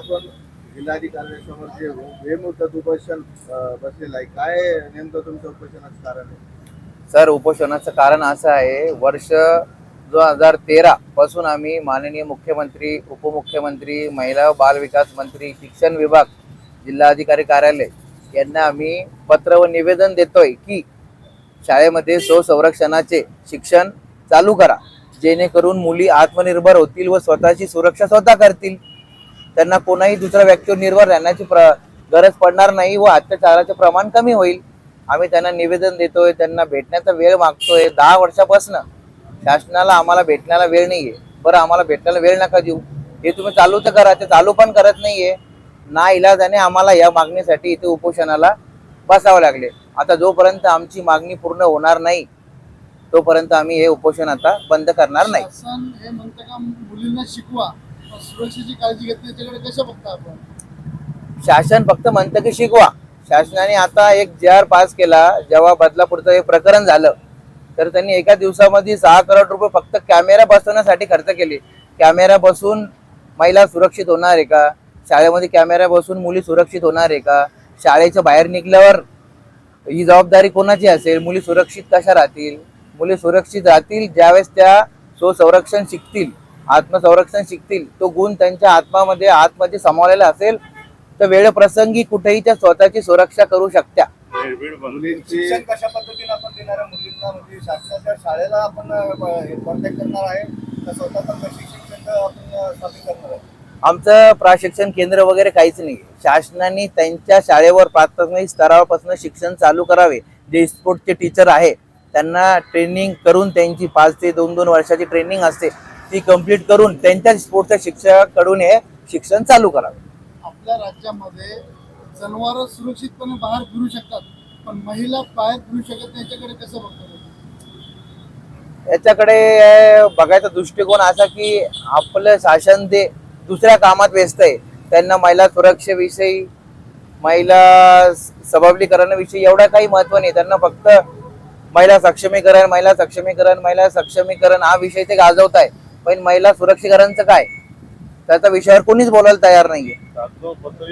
जिल्हाधिकाऱ्यांसमोर जे बेमुदत उपोषण बसलेलं आहे काय नेमकं तुमचं उपोषणाचं कारण आहे? सर उपोषणाचं कारण असं आहे वर्ष दोन हजार तेरा पासून आम्ही माननीय मुख्यमंत्री उपमुख्यमंत्री महिला बाल विकास मंत्री शिक्षण विभाग जिल्हाधिकारी कार्यालय यांना आम्ही पत्र व निवेदन देतोय की शाळेमध्ये स्वसंरक्षणाचे शिक्षण चालू करा. जेणेकरून मुली आत्मनिर्भर होतील व स्वतःची सुरक्षा स्वतः करतील. त्यांना कोणाही दुसऱ्या व्यक्तीवर निर्भर राहण्याची गरज पडणार नाही व अत्याचाराचे प्रमाण कमी होईल. आम्ही त्यांना निवेदन देतोय त्यांना भेटण्याचा वेळ मागतोय. दहा वर्षापासून शासनाला आम्हाला भेटण्याला वेळ नाहीये. बरं आम्हाला भेटण्याला वेळ नका देऊ. हे तुम्ही चालू तर करा ते चालू पण करत नाहीये. ना इलाजाने आम्हाला या मागणीसाठी इथे उपोषणाला बसावं लागले. आता जोपर्यंत आमची मागणी पूर्ण होणार नाही तोपर्यंत आम्ही हे उपोषण आता बंद करणार नाही. शासन सुरक्षेची काळजी घेतली त्याच्याकडे कसं बघता आपण? शासन फक्त म्हणतं की शिकवा. शासनाने आता एक जे आर पास केला जेव्हा बदलापूरचं हे प्रकरण झालं तर त्यांनी एका दिवसामध्ये सहा करोड रुपये फक्त कॅमेरा बसवण्यासाठी खर्च केले. कॅमेरा बसून महिला सुरक्षित होणार आहे का? शाळेमध्ये कॅमेरा बसून मुली सुरक्षित होणार आहे का? शाळेच्या बाहेर निघल्यावर ही जबाबदारी कोणाची असेल? मुली सुरक्षित कशा राहतील? मुली सुरक्षित राहतील ज्यावेळेस त्या स्वसंरक्षण शिकतील. आत्मसंरक्षण शिकतील तो गुण त्यांच्या आत्मामध्ये आतमध्ये समावलेला असेल तर वेळप्रसंगी कुठेही त्या स्वतःची सुरक्षा करू शकत्या. मुलींची शिक्षण कशा पद्धतीने आपण देणार आहे? मुलींना म्हणजे शासनाच्या शाळेला आपण कॉन्टॅक्ट करणार आहे? तर स्वतःचं प्रशिक्षण केंद्र आपण अ, स्थापित करणार आहे? आमचं प्रशिक्षण केंद्र वगैरे काहीच नाही शासनाने त्यांच्या शाळेवर प्राथमिक स्तरापासून शिक्षण चालू करावे. जे स्पोर्टचे टीचर आहे त्यांना ट्रेनिंग करून त्यांची पाच ते दोन दोन वर्षाची ट्रेनिंग असते. ती कंप्लीट करून त्यांच्या स्पोर्टच्या शिक्षकाकडून हे शिक्षण चालू करावे. आपल्या राज्यामध्ये जनावर सुरक्षितपणे बाहेर फिरू शकतात पण महिला बाहेर फिरू शकत नाही याच्याकडे कसं बघता तुम्ही? याच्याकडे बघायचा दृष्टिकोन असा की आपलं शासन ते दुसऱ्या कामात व्यस्त आहे. त्यांना महिला सुरक्षेविषयी महिला सबलीकरणाविषयी एवढा काही महत्त्व नाही. त्यांना फक्त महिला सक्षमीकरण महिला सक्षमीकरण महिला सक्षमीकरण हा विषय ते गाजवत आहे पण महिला सुरक्षीकरणचं काय? त्याच्या विषयावर कोणीच बोलायला तयार नाहीये.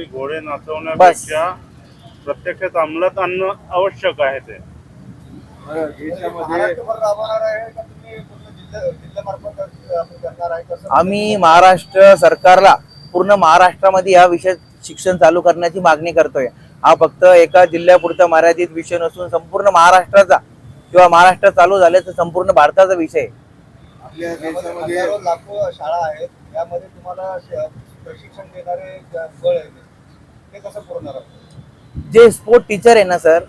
घोडे नाचवण्यापेक्षा प्रत्यक्षात अंमलात आणणं आवश्यक आहे ते. आम्ही महाराष्ट्र सरकारला पूर्ण महाराष्ट्रामध्ये या विषय शिक्षण चालू करण्याची मागणी करतोय. हा फक्त एका जिल्ह्यापुरता मर्यादित विषय नसून संपूर्ण महाराष्ट्राचा किंवा महाराष्ट्र चालू झाल्याचा संपूर्ण भारताचा विषय आहे. आपल्या देशामध्ये लाखो शाळा आहेत यामध्ये तुम्हाला प्रशिक्षण देणारे ज- बळ आहे ते कसं पुरवणार जे स्पोर्ट टीचर आहे ना सर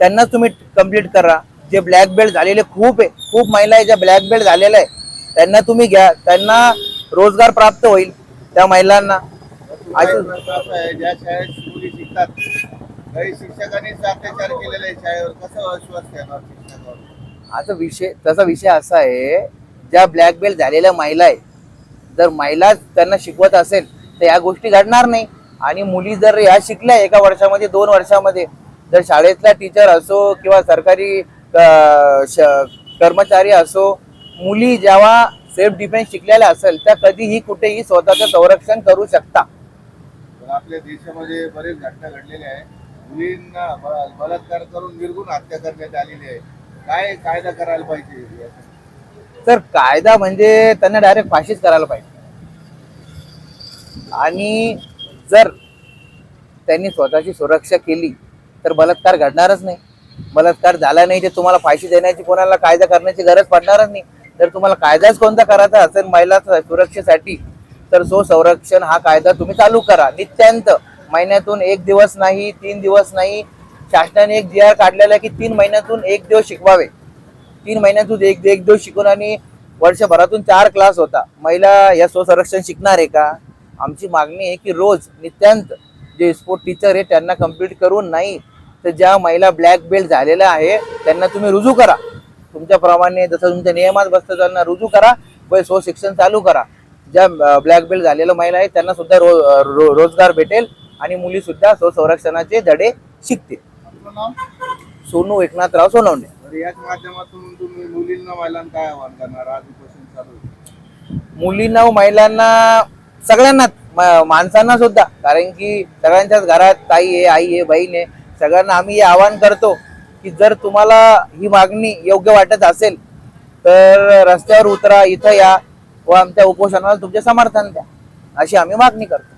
त्यांना तुम्ही कंप्लीट करा. जे ब्लॅक बेल्ट झालेले खूप आहे खूप महिला आहे ज्या ब्लॅक बेल्ट झालेल्या आहे त्यांना तुम्ही घ्या. त्यांना रोजगार प्राप्त होईल त्या महिलांना. ज्या शाळेत मुली शिकतात काही शिक्षकांनीच अत्याचार केलेले आहे शाळेवर कसं विश्वास ठेवणार शिक्षकावर? आता विषय तसा विषय असा आहे ज्या ब्लॅक बेल्ट झालेल्या महिला आहे जर महिला त्यांना शिकवत असेल तर या गोष्टी घडणार नाही. आणि मुली जर या शिकल्या एका वर्षामध्ये दोन वर्षामध्ये जर शाळेतला टीचर असो किंवा सरकारी कर्मचारी असो मुली जेव्हा सेल्फ डिफेन्स शिकलेल्या असेल त्या कधीही कुठेही स्वतःचं संरक्षण करू शकता. आपल्या देशामध्ये बरेच घटना घडलेल्या आहे. मुलींना बलात्कार करून निर्गुण हत्या करण्यात आलेली आहे. काय कायदा करायला पाहिजे? तर कायदा म्हणजे त्यांना डायरेक्ट फाशीच करायला पाहिजे. आणि जर त्यांनी स्वतःची सुरक्षा केली तर बलात्कार घडणारच नाही. बलात्कार झाला नाही तर तुम्हाला फाशी देण्याची कोणाला कायदा करण्याची गरज पडणारच नाही. जर तुम्हाला कायदाच कोणता करायचा असेल महिला सुरक्षेसाठी तर सो संरक्षण हा कायदा तुम्ही चालू करा. नित्यांत महिन्यातून एक दिवस नाही तीन दिवस नाही. शासनाने एक जी आर काढलेला आहे की तीन महिन्यातून एक दिवस शिकवावे. तीन महिन्यातून एक एक दिवस शिकून आणि वर्षभरातून चार क्लास होता. महिला या स्वसंरक्षण शिकणार आहे का? आमची मागणी आहे की रोज नित्यांत जे स्पोर्ट टीचर आहे त्यांना कंप्लीट करून नाही तर ज्या महिला ब्लॅक बेल्ट झालेल्या आहे त्यांना तुम्ही रुजू करा. तुमच्याप्रमाणे जसं तुमच्या नियमात बसतं त्यांना रुजू करा व स्वशिक्षण चालू करा. ज्या ब्लॅक बेल्ट झालेल्या महिला आहेत त्यांना सुद्धा रो, रो, रोजगार भेटेल आणि मुली सुद्धा स्वसंरक्षणाचे धडे शिकतील. सोनू एकनाथराव सोनवणे. तर याच माध्यमातून तुम्ही मुलींना महिलांना काय आव्हान करणार आज उपोषण चालू आहे. मुलींना व महिलांना सगळ्यांनाच म- माणसांना सुद्धा कारण की सगळ्यांच्याच घरात ताई आहे आई आहे बहीण आहे सगळ्यांना आम्ही हे आवाहन करतो की जर तुम्हाला ही मागणी योग्य वाटत असेल तर रस्त्यावर उतरा इथं या व आमच्या उपोषणाला तुमचे समर्थन द्या अशी आम्ही मागणी करतो